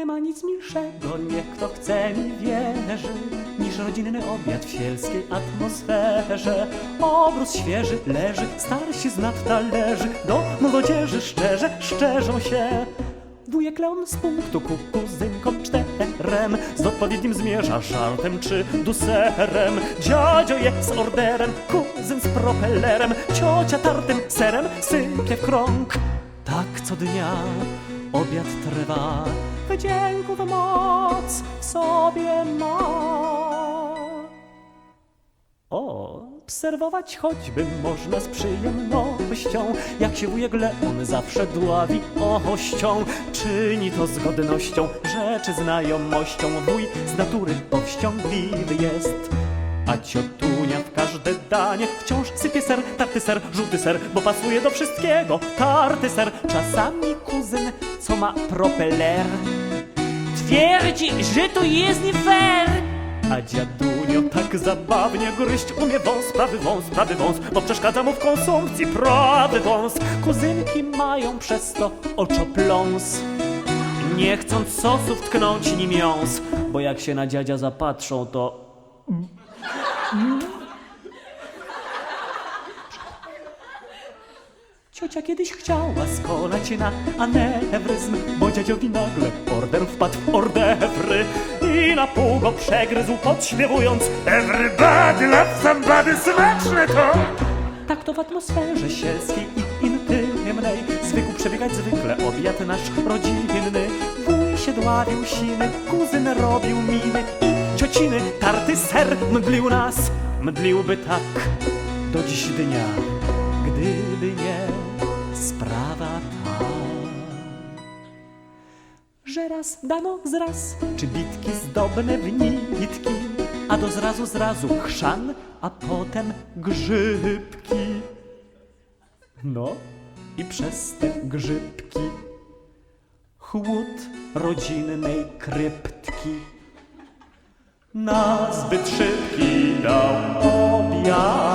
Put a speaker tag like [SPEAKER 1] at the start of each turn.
[SPEAKER 1] Nie ma nic milszego, niech kto chce mi wierzy, niż rodzinny obiad w sielskiej atmosferze. Obrus świeży leży, starsi z nad talerzy, do młodzieży szczerze szczerzą się. Wujek Leon z punktu ku kuzynkom czterem. Z odpowiednim zmierza żartem czy duserem. Dziadzio je z orderem, kuzyn z propellerem Ciocia tartym serem sypie w krąg. Tak co dnia obiad trwa Wydzięków moc w sobie ma Obserwować choćby można z przyjemnością, jak się wujek Leon zawsze dławi ością. Czyni to z godnością, rzeczy znajomością. Wuj z natury powściągliwy jest. A ciotunia w każde danie wciąż sypie ser, tarty ser, żółty ser, bo pasuje do wszystkiego. Tarty ser, czasami kuzyn, co ma propeler.
[SPEAKER 2] Twierdzi, że to jest nie fair.
[SPEAKER 1] A dziadunio tak zabawnie gryźć umie wąs, prawy wąs, prawy wąs, bo przeszkadza mu w konsumpcji prawy wąs. Kuzynki mają przez to oczopląs. Nie chcąc sosów tknąć nim miąs, bo jak się na dziadzia zapatrzą, to... Ciocia kiedyś chciała skonać na anewryzm, bo dziadziowi nagle order wpadł w ordewry i na pół go przegryzł podśpiewując
[SPEAKER 3] Everybody loves somebody, smaczne to!
[SPEAKER 1] Tak to w atmosferze sielskiej i intymnej. Zwykł przebiegać zwykle obiad nasz rodzinny. Wuj się dławił siny, kuzyn robił miny I ciociny. Tarty ser mdlił nas Mdliłby tak do dziś dnia. Gdyby nie dano zraz, czy bitki zdobne w nitki, a do zrazu zrazu chrzan, a potem grzybki. No i przez te grzybki chłód rodzinnej kryptki. Na zbyt szybki dał obiad.